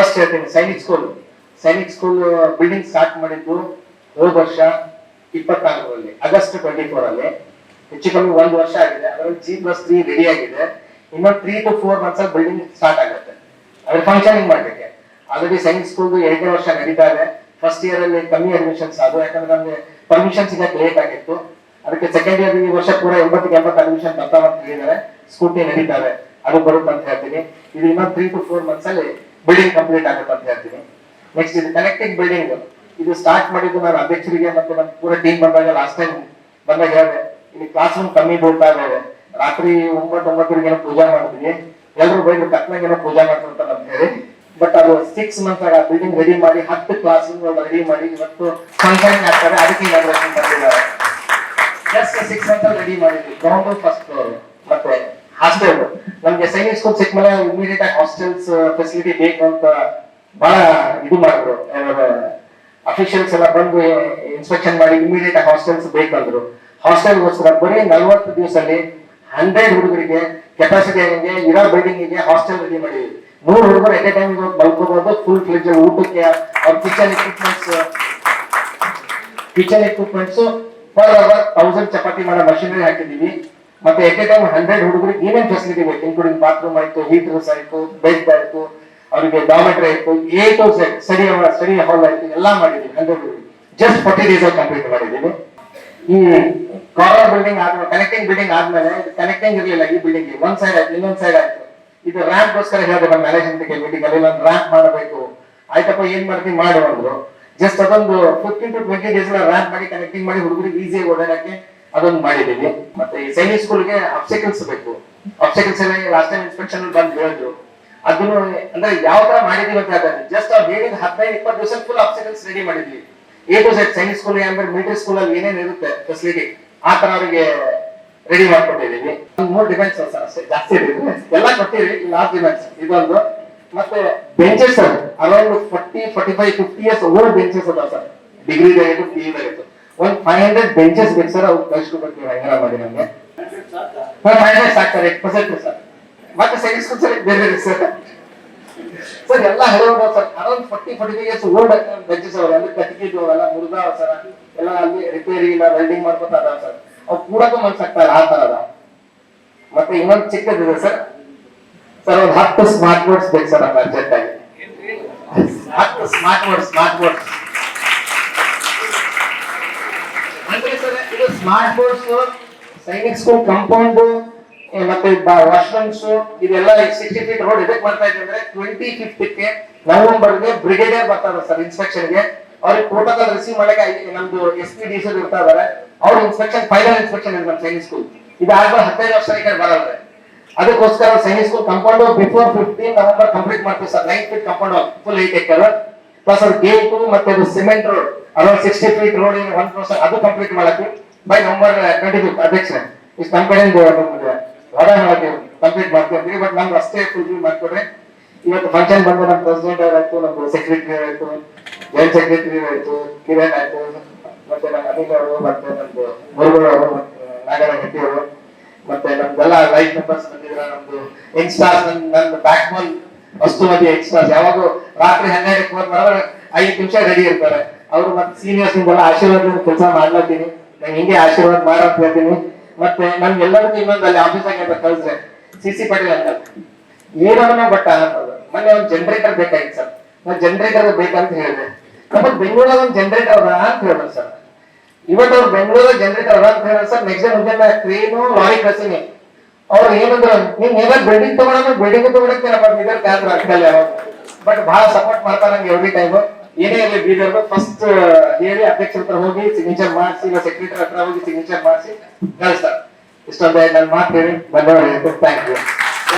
First ಹೇಳ್ತೀನಿ Sainik school Sainik school building start ಮಾಡಿದ್ದು ಹೋದ ವರ್ಷ ಇಪ್ಪತ್ನಾಲ್ಕರಲ್ಲಿ ಆಗಸ್ಟ್ ಟ್ವೆಂಟಿ ಫೋರ್ ಅಲ್ಲಿ ಹೆಚ್ಚು ಕಮ್ಮಿ ಒಂದು ವರ್ಷ ಆಗಿದೆ. ಅದರಲ್ಲಿ ಜಿ ಪ್ಲಸ್ ತ್ರೀ ರೆಡಿ ಆಗಿದೆ. ಇನ್ನೊಂದು ತ್ರೀ ಟು ಫೋರ್ ಮಂತ್ಸ್ ಅಲ್ಲಿ ಬಿಲ್ಡಿಂಗ್ ಸ್ಟಾರ್ಟ್ ಆಗುತ್ತೆ. ಅದ್ರ ಫಂಕ್ಷನಿಂಗ್ ಮಾಡ್ಲಿಕ್ಕೆ ಆಲ್ರೆಡಿ ಸೈನ್ಸ್ ಸ್ಕೂಲ್ ಎರಡನೇ ವರ್ಷ ನಡೀತಾ ಇದೆ. ಫಸ್ಟ್ ಇಯರ್ ಅಲ್ಲಿ ಕಮ್ಮಿ ಅಡ್ಮಿಷನ್ಸ್ ಅದು ಯಾಕಂದ್ರೆ ನಮಗೆ ಪರ್ಮಿಷನ್ ಸಿಗಕ್ಕೆ ಲೇಟ್ ಆಗಿತ್ತು. ಅದಕ್ಕೆ ಸೆಕೆಂಡ್ ಇಯರ್ ಈ ವರ್ಷ ಕೂಡ ಎಂಬತ್ತಕ್ಕೆ ಎಂಬತ್ತು ಅಡ್ಮಿಷನ್ ಬರ್ತಾವ ಅಂತ ಹೇಳಿದ್ದಾರೆ ಸ್ಕೂಟಿ ನಡೀತಾವೆ ಅದು ಬರುತ್ತೆ ಅಂತ ಹೇಳ್ತೀನಿ. ಇದು ಇನ್ನೊಂದು ತ್ರೀ ಟು ಫೋರ್ ಮಂತ್ಸ್ ಅಲ್ಲಿ ಬಿಲ್ಡಿಂಗ್ ಕಂಪ್ಲೀಟ್ ಆಗುತ್ತೆ ಅಂತ ಹೇಳ್ತೀನಿ. ನೆಕ್ಸ್ಟ್ ಇದು ಕನೆಕ್ಟಿಂಗ್ ಬಿಲ್ಡಿಂಗ್ ಇದು. ಸ್ಟಾರ್ಟ್ ಮಾಡಿದ್ದು ನಾನು ಅಧ್ಯಕ್ಷರಿಗೆ ಮತ್ತೆ ನಮ್ಮ ಪೂರ ಟೀಮ್ ಬಂದಾಗ ಲಾಸ್ಟ್ ಟೈಮ್ ಬಂದಾಗ ಹೇಳಿದೆ. ಇಲ್ಲಿ ಕ್ಲಾಸ್ ರೂಮ್ ಕಮ್ಮಿ ಬೀಳ್ತಾ ಇದಾವೆ ರಾತ್ರಿ ಒಂಬತ್ತು ಒಂಬತ್ತರಿಗೆ ಏನೋ ಪೂಜಾ ಮಾಡಿದ್ವಿ. ಎಲ್ಲರೂ ಬೈದು ಕತ್ನಾಗ ಏನೋ ಪೂಜಾ ಮಾಡ್ತಾರೆ ಅಂತ ಹೇಳಿ. ಬಟ್ ಅದು ಸಿಕ್ಸ್ ಮಂತ್ಸ್ ಆಗ ಬಿಲ್ಡಿಂಗ್ ರೆಡಿ ಮಾಡಿ ಹತ್ತು ಕ್ಲಾಸ್ ರೂಮ್ ರೆಡಿ ಮಾಡಿ ಇವತ್ತು ಫಂಕ್ಷನ್ ಆಗ್ತಾರೆ ಅದಕ್ಕೆ ಇನಾಗ್ರೇಷನ್ ಬಂದಿದ್ದಾರೆ. ಜಸ್ಟ್ ಸಿಕ್ಸ್ ಮಂತ್ ರೆಡಿ ಮಾಡಿದ್ವಿ. ಗ್ರೌಂಡ್ ಫಸ್ಟ್ ಮತ್ತೆ ಹಾಸ್ಟೆಲ್ ನಮ್ಗೆ ಸೈನ್ಸ್ ಸ್ಕೂಲ್ ಸಿಕ್ಕ ಮೇಲೆ ಇಮಿಡಿಯೇಟ್ ಆಗಿ ಹಾಸ್ಟೆಲ್ಸ್ ಫೆಸಿಲಿಟಿ ಬೇಕು ಅಂತ ಬಹಳ ಇದು ಮಾಡಿದ್ರು. ಅಫಿಷಿಯಲ್ಸ್ ಎಲ್ಲ ಬಂದು ಇನ್ಸ್ಪೆಕ್ಷನ್ ಮಾಡಿ ಇಮಿಡಿಯೇಟ್ ಆಗಿ ಹಾಸ್ಟೆಲ್ಸ್ ಬೇಕಂದ್ರು. ಹಾಸ್ಟೆಲ್ಗೋಸ್ಕರ ಬರೀ ನಲ್ವತ್ತು ದಿವಸದಲ್ಲಿ ಹಂಡ್ರೆಡ್ ಹುಡುಗರಿಗೆ ಕೆಪಾಸಿಟಿ ಹೆಂಗೆ ಇರೋ ಬಿಲ್ಡಿಂಗ್ ಇದೆ ಹಾಸ್ಟೆಲ್ ರೆಡಿ ಮಾಡಿದ್ವಿ ನೂರು ಹುಡುಗರು ಎಟ್ ಎ ಟೈಮ್ ಬಲ್ಕೋಬಹುದು ಫುಲ್ ಫ್ಲೆಜ್ ಊಟಕ್ಕೆ ಅವ್ರ kitchen equipments kitchen equipments per hour thousand chapati ಮಾಡೋ ಮಷಿನರಿ ಹಾಕಿದೀವಿ ಮತ್ತೆ ಎಟ್ ಎ ಟೈಮ್ ಹಂಡ್ರೆಡ್ ಹುಡುಗರಿಗೆ ಏನೇನು ಫೆಸಿಲಿಟಿ ಬೇಕು? ಇನ್ಕ್ಲೂಡಿಂಗ್ ಬಾತ್ರೂಮ್ ಆಯ್ತು ಹೀಟರ್ಸ್ ಆಯ್ತು ಬೆಡ್ ಆಯ್ತು, ಅವರಿಗೆ ಡಾಮೆಟ್ರಿ ಆಯ್ತು A to Z study study hall ಆಯ್ತು, ಎಲ್ಲಾ ಮಾಡಿದೀವಿ hundred just forty days complete ಮಾಡಿದೀವಿ ಈ ಕಾರ್ನರ್ ಬಿಲ್ಡಿಂಗ್ ಆದ್ಮೇಲೆ ಕನೆಕ್ಟಿಂಗ್ ಬಿಲ್ಡಿಂಗ್ ಆದ್ಮೇಲೆ ಕನೆಕ್ಟಿಂಗ್ ಇರಲಿಲ್ಲ ಈ ಬಿಲ್ಡಿಂಗ್ ಒಂದ್ ಸೈಡ್ ಆಯ್ತು, ಇನ್ನೊಂದ್ ಸೈಡ್ ಆಯ್ತು. ಇದು ರ್ಯಾಂಪ್ ಗೋಸ್ಕರ ಹೇಳಿದೆ ನಮ್ಮ ಮ್ಯಾನೇಜ್ಮೆಂಟ್ ಮೀಟಿಂಗ್ ಅಲ್ಲಿ ಒಂದು ರ್ಯಾಂಪ್ ಮಾಡಬೇಕು. ಆಯ್ತಪ್ಪ, ಏನ್ ಮಾಡ್ತೀವಿ ಮಾಡು ಅಂದ್ರು. ಜಸ್ಟ್ ಅದೊಂದು fifteen to twenty days ramp ಮಾಡಿ ಕನೆಕ್ಟಿಂಗ್ ಮಾಡಿ ಹುಡುಗರಿಗೆ ಈಸಿಯಾಗಿ ಓಡಾಡಕ್ಕೆ ಅದೊಂದು ಮಾಡಿದೀವಿ ಮತ್ತೆ ಈ ಸೈನಿಕ್ ಸ್ಕೂಲ್ಗೆ ಅಬ್ಸೆಕಲ್ಸ್ ಬೇಕು. ಅಬ್ಸೆಕಲ್ಸ್ ಎಲ್ಲ ಲಾಸ್ಟ್ ಟೈಮ್ ಇನ್ಸ್ಪೆಕ್ಷನ್ ಬಂದು ಹೇಳಿದ್ರು. ಅದನ್ನು ಅಂದ್ರೆ ಯಾವ ತರ ಮಾಡಿದೀವಿ ಅಂತ ಹೇಳ್ತಾರೆ ಜಸ್ಟ್ ಅವ್ರು ಹೇಳಿದ ಹದಿನೈದು, ಇಪ್ಪತ್ತು ದಿವಸ ಫುಲ್ ಅಬ್ಸೆಕಲ್ಸ್ ರೆಡಿ ಮಾಡಿದ್ವಿ. A to Z Sainik school ಅಂದ್ರೆ ಮಿಲಿಟರಿ ಸ್ಕೂಲ್ ಅಲ್ಲಿ ಏನೇನು ಇರುತ್ತೆ ಫೆಸಿಲಿಟಿ ಆ ತರ ಅವರಿಗೆ ರೆಡಿ ಮಾಡ್ಕೊಟ್ಟಿದೀವಿ ಮೂರು ಡಿಫೆನ್ಸ್ ಅಷ್ಟೇ, ಜಾಸ್ತಿ ಇದೆ ಎಲ್ಲ ಕೊಟ್ಟಿವಿ ಲಾಸ್ಟ್ ಡಿಫೆನ್ಸ್ ಇದೊಂದು. ಮತ್ತೆ benches sir around forty forty five fifty years old benches ಅದಾವ ಸರ್. ಡಿಗ್ರಿ ಆಯಿತು ಪಿ ಇತ್ತು ಒಂದ್ ಫೈವ್ ಹಂಡ್ರೆಡ್ ಬೆಂಚಸ್ ಬೇಕು ಸರ್ ಅವ್ರು ಕಳ್ಸ್ಕೊಬೇಕು ಹೆಂಗಾರ ಮಾಡಿ ನಮ್ಗೆ ಫೈವ್ ಹಂಡ್ರೆಡ್ ಸಾಕು ಸರ್ ಏಟ್ ಪರ್ಸೆಂಟ್ ಸರ್. ಮತ್ತೆ ಸೈನ್ಸ್ ಸರ್, ಬೇರೆ ಬೇರೆ ಸರ್. ಸರ್, ಎಲ್ಲ ಹೇಳೋದು sir, around forty forty five years old benches ಅವ್ರು, ಅಲ್ಲಿ ಕಟ್ಟಿಗೆ ಅವೆಲ್ಲ ಮುರಿದಾವ ಸರ್. ಎಲ್ಲ ಅಲ್ಲಿ ರಿಪೇರಿ ಇಲ್ಲ ವೆಲ್ಡಿಂಗ್ ಮಾಡ್ಕೊತಾ ಸರ್. ಅವ್ರು ಕೂಡಕ್ಕೂ ಮನ್ಸಾಗ್ತಾ ಇಲ್ಲ, ಆ ಥರ ಅದ ಮತ್ತೆ ಇನ್ನೊಂದು ಚಿಕ್ಕದಿದೆ ಸರ್. ಸರ್, ಒಂದು ಹತ್ತು ಸ್ಮಾರ್ಟ್ ಬೋರ್ಡ್ಸ್ ಬೇಕು ಸರ್ ನಮ್ಮ ಅರ್ಜೆಂಟ್ ಆಗಿ. ಹತ್ತು ಸ್ಮಾರ್ಟ್ ಬೋರ್ಡ್ ಸ್ಮಾರ್ಟ್ ಬೋರ್ಡ್ ಅಂದ್ರೆ ಸರ್ ಇದು smart boards Sainik school compound ಮತ್ತೆ ವಾಶ್ರೂಮ್ಸ್ ಇದೆಲ್ಲ ಸಿಕ್ಸ್ಟಿ ಫೀಟ್ ರೋಡ್ ಇದಕ್ಕೆ ಬರ್ತಾ ಇದೆ ಅಂದ್ರೆ ಟ್ವೆಂಟಿ ಫಿಫ್ತ್ಗೆ ನವೆಂಬರ್ಗೆ ಬ್ರಿಗೇಡಿಯರ್ ಬರ್ತಾರೆ ಸರ್ ಇನ್ಸ್ಪೆಕ್ಷನ್ಗೆ ಅವ್ರಿಗೆ ಪ್ರೋಟೋಕಾಲ್ ರಿಸೀವ್ ಮಾಡಕ್ಕೆ ನಮ್ದು ಎಸ್ ಪಿ ಡಿ ಸಿ ಇರ್ತಾ ಇದಾರೆ. ಅವ್ರ ಇನ್ಸ್ಪೆಕ್ಷನ್ ಫೈನಲ್ ಇನ್ಸ್ಪೆಕ್ಷನ್ ಇದೆ ನಮ್ಮ ಸೈನಿಕ್ ಸ್ಕೂಲ್ ಇದಾದ್ಮೇಲೆ ಹದಿನೈದು ವರ್ಷ ಈ ಕಡೆ ಅದಕ್ಕೋಸ್ಕರ Sainik school compound before fifteen November complete ಮಾಡ್ತೀವಿ sir. Nine feet compound full eight acre plus ಅದು ಗೇಟ್ ಮತ್ತೆ ಅದು cement road around sixty feet road one percent ಅದು ಕಂಪ್ಲೀಟ್ ಮಾಡಕ್ಕೆ ಬೈ ನಂಬರ್ ಟ್ವೆಂಟಿ ಫಿಫ್ತ್ ಅಧ್ಯಕ್ಷ ಇಷ್ಟು ನಮ್ಮ ಕಡೆಯಿಂದ ವಾದ ಮಾಡಕ್ಕೆ ಕಂಪ್ಲೀಟ್ ಮಾಡ್ತೀವಿ ಬಟ್ ನಮ್ಗೆ ಅಷ್ಟೇ ಫುಲ್ಫಿಲ್ ಮಾಡ್ಕೊಡ್ರಿ ಇವತ್ತು ಫಂಕ್ಷನ್ ಬಂದು ನಮ್ಮ ಪ್ರೆಸಿಡೆಂಟ್ ಆಯ್ತು ನಮ್ಮ ಸೆಕ್ರೆಟರಿ ಆಯ್ತು ಜಾಯಿಂಟ್ ಸೆಕ್ರೆಟರಿ ಆಯ್ತು ಕಿರಣ್ ಆಯ್ತು, ಮತ್ತೆ ನಮ್ಮ ಅನಿಲ್ ಅವರು, ಮತ್ತೆ ನಮ್ದು ಮುರುಗಳು ಅವರು ನಾಗರ ಹೆಟ್ಟಿ ಅವರು, ಮತ್ತೆ ನಮ್ದೆಲ್ಲ ಲೈಫ್ ಮೆಂಬರ್ಸ್ ಬಂದಿದ್ರ, ನಮ್ದು ಯಂಗ್ಸ್ಟಾರ್ಸ್ ನನ್ನ ಬ್ಯಾಕ್ ಬೋನ್ ವಸ್ತುಮತಿ ಯಂಗ್ಸ್ಟಾರ್ಸ್ ಯಾವಾಗೂ ರಾತ್ರಿ ಹನ್ನೆರಡಕ್ಕೆ ಫೋನ್ ಮಾಡಿದ್ರೆ ಐದು ನಿಮಿಷ ರೆಡಿ ಇರ್ತಾರೆ. ಅವರು ಮತ್ತೆ ಸೀನಿಯರ್ಸ್ ನಿಮ್ಗೆಲ್ಲ ಆಶೀರ್ವಾದ ಕೆಲಸ ಮಾಡ್ಲತ್ತೀನಿ. ನಾನು ಹಿಂಗೆ ಆಶೀರ್ವಾದ ಮಾಡ ಅಂತ ಹೇಳ್ತೀನಿ. ಮತ್ತೆ ನಮ್ಗೆ ಎಲ್ಲರಿಗೂ ಇನ್ನೊಂದು ಅಲ್ಲಿ ಆಫೀಸ್ ಆಗಿ ಕಳ್ಸ್ರೆ ಸಿ ಸಿ ಪಾಟೀಲ್ ಅಂತ ಏನೋ ಬಟ್ಟ ಅನ್ನೋದು. ಮೊನ್ನೆ ಒಂದು ಜನರೇಟರ್ ಬೇಕಾಗಿತ್ತು ಸರ್. ನಾನು ಜನರೇಟರ್ ಬೇಕಂತ ಹೇಳಿದೆ. ನಮ್ಮಲ್ಲಿ ಬೆಂಗಳೂರಾಗ ಒಂದು ಜನರೇಟರ್ ಅದ ಅಂತ ಹೇಳಿದ್ರು ಸರ್. ಇವತ್ತು ಅವ್ರು ಬೆಂಗಳೂರಲ್ಲಿ ಜನರೇಟರ್ ಅದ ಅಂತ ಹೇಳಿದ್ರು ಸರ್. ನೆಕ್ಸ್ಟ್ ಮುಂಜಾನೆ ಟ್ರೈನು ಲಾರಿ ಕಳ್ಸೀನಿ. ಅವ್ರು ಏನಂದ್ರು, ನೀನ್ ಏನಾದ್ರು ಬಿಲ್ಡಿಂಗ್ ತಗೊಂಡ್ರೆ ಬಿಲ್ಡಿಂಗ್ ತಗೊಳಕ್ಕೆ ಆದ್ರೆ ಬಟ್ ಬಹಳ ಸಪೋರ್ಟ್ ಮಾಡ್ತಾರೆ ನಂಗೆ ಎವ್ರಿ ಟೈಮ್ ಏನೇ ಇರಲಿ ಬೀದರ್ ಫಸ್ಟ್ ಹೇಳಿ ಅಧ್ಯಕ್ಷರ ಹತ್ರ ಹೋಗಿ ಸಿಗ್ನೇಚರ್ ಮಾಡಿಸಿ, ಇಲ್ಲ ಸೆಕ್ರೆಟರಿ ಹತ್ರ ಹೋಗಿ ಸಿಗ್ನೇಚರ್ ಮಾಡಿಸಿ ಕಳಿಸ್ತಾರೆ. ಇಷ್ಟೊಂದು ನನ್ನ ಮಾತು ಹೇಳಿ ಧನ್ಯವಾದ ಥ್ಯಾಂಕ್ ಯು